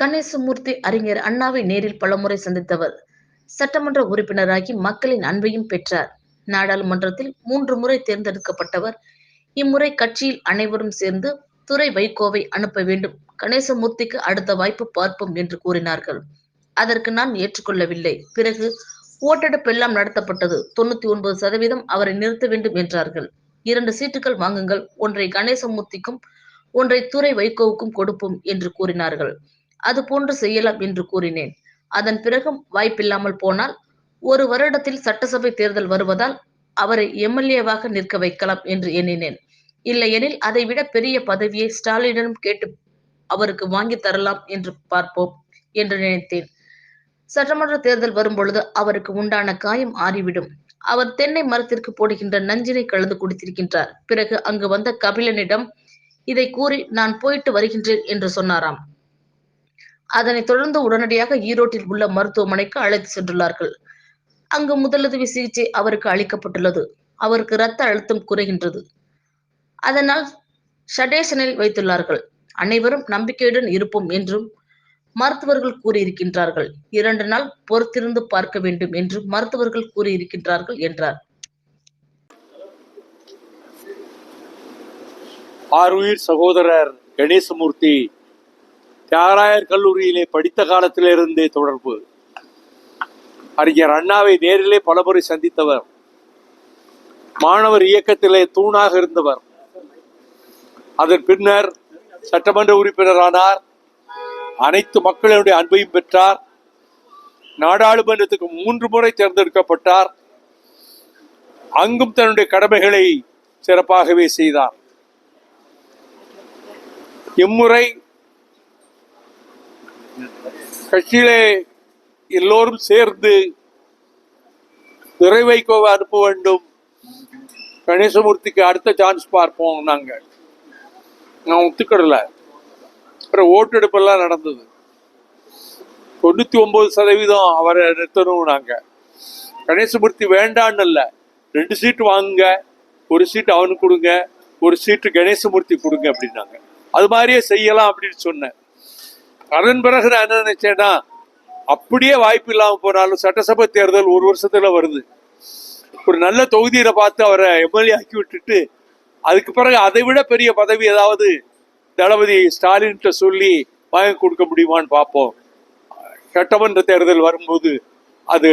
கணேசமூர்த்தி அறிஞர் அண்ணாவை நேரில் பலமுறை சந்தித்தவர். சட்டமன்ற உறுப்பினராகி மக்களின் அன்பையும் பெற்றார். நாடாளுமன்றத்தில் மூன்று முறை தேர்ந்தெடுக்கப்பட்டவர். இம்முறை கட்சியில் அனைவரும் சேர்ந்து துறை வைகோவை அனுப்ப வேண்டும். கணேசமூர்த்திக்கு அடுத்த வாய்ப்பு பார்ப்போம் என்று கூறினார்கள். அதற்கு நான் ஏற்றுக்கொள்ளவில்லை. பிறகு ஓட்டெடுப்பு எல்லாம் நடத்தப்பட்டது. தொண்ணூத்தி ஒன்பது சதவீதம் அவரை நிறுத்த வேண்டும் என்றார்கள். இரண்டு சீட்டுகள் வாங்குங்கள். ஒன்றை கணேசமூர்த்திக்கும் ஒன்றை துறை வைகோவுக்கும் கொடுப்போம் என்று கூறினார்கள். அது போன்று செய்யலாம் என்று கூறினேன். அதன் பிறகும் வாய்ப்பில்லாமல் போனால் ஒரு வருடத்தில் சட்டசபை தேர்தல் வருவதால் அவரை எம்எல்ஏவாக நிற்க வைக்கலாம் என்று எண்ணினேன். இல்லையெனில் அதைவிட பெரிய பதவியை ஸ்டாலினிடம் கேட்டு அவருக்கு வாங்கி தரலாம் என்று பார்ப்போம் என்று நினைத்தேன். சட்டமன்ற தேர்தல் வரும்பொழுது அவருக்கு உண்டான காயம் ஆறிவிடும். அவர் தென்னை மரத்திற்கு போடுகின்ற நஞ்சினை கலந்து குடித்திருக்கின்றார். பிறகு அங்கு வந்த கபிலனிடம் இதை கூறி நான் போயிட்டு வருகின்றேன் என்று சொன்னாராம். அதனைத் தொடர்ந்து உடனடியாக ஈரோட்டில் உள்ள மருத்துவமனைக்கு அழைத்து சென்றுள்ளார்கள். அங்கு முதலுதவி சிகிச்சை அவருக்கு அளிக்கப்பட்டுள்ளது. அவருக்கு இரத்த அழுத்தம் குறைகின்றது. அதனால் ஷடேஷனில் வைத்துள்ளார்கள். அனைவரும் நம்பிக்கையுடன் இருப்போம் என்றும் மருத்துவர்கள் கூறியிருக்கின்றார்கள். இரண்டு நாள் பொறுத்திருந்து பார்க்க வேண்டும் என்று மருத்துவர்கள் கூறியிருக்கின்றார்கள் என்றார். ஆறுயிர் சகோதரர் கணேசமூர்த்தி தியாகராயர் கல்லூரியிலே படித்த காலத்திலிருந்தே தொடர்பு. அறிஞர் அண்ணாவை நேரிலே பலமுறை சந்தித்தவர். மாணவர் இயக்கத்திலே தூணாக இருந்தவர். அதன் பின்னர் சட்டமன்ற உறுப்பினரானார். அனைத்து மக்களுடைய அன்பையும் பெற்றார். நாடாளுமன்றத்துக்கு மூன்று முறை தேர்ந்தெடுக்கப்பட்டார். அங்கும் தன்னுடைய கடமைகளை சிறப்பாகவே செய்தார். இம்முறை கட்சியிலே எல்லோரும் சேர்ந்து துறை அனுப்ப வேண்டும். கணேசமூர்த்திக்கு அடுத்த சான்ஸ் பார்ப்போம் நாங்க. நான் ஒத்துக்கிடல அப்புறம் ஓட்டெடுப்பெல்லாம் நடந்தது. தொண்ணூத்தி ஒன்பது சதவீதம் அவரை நிறுத்தணும் நாங்க. கணேசமூர்த்தி வேண்டான்னு இல்லை. ரெண்டு சீட்டு வாங்குங்க. ஒரு சீட்டு அவனுக்கு கொடுங்க. ஒரு சீட்டு கணேசமூர்த்தி கொடுங்க அப்படின்னாங்க. அது மாதிரியே செய்யலாம் அப்படின்னு சொன்னேன். அதன் பிறகு நான் என்ன நினைச்சேன்னா அப்படியே வாய்ப்பு இல்லாமல் போனாலும் சட்டசபை தேர்தல் ஒரு வருஷத்துல வருது. ஒரு நல்ல தொகுதியில பார்த்து அவரை எம்எல்ஏ ஆக்கி விட்டுட்டு அதுக்கு பிறகு அதை விட பெரிய பதவி ஏதாவது தளபதி ஸ்டாலின்கிட்ட சொல்லி வாங்கி கொடுக்க முடியுமான்னு பார்ப்போம். சட்டமன்ற தேர்தல் வரும்போது அது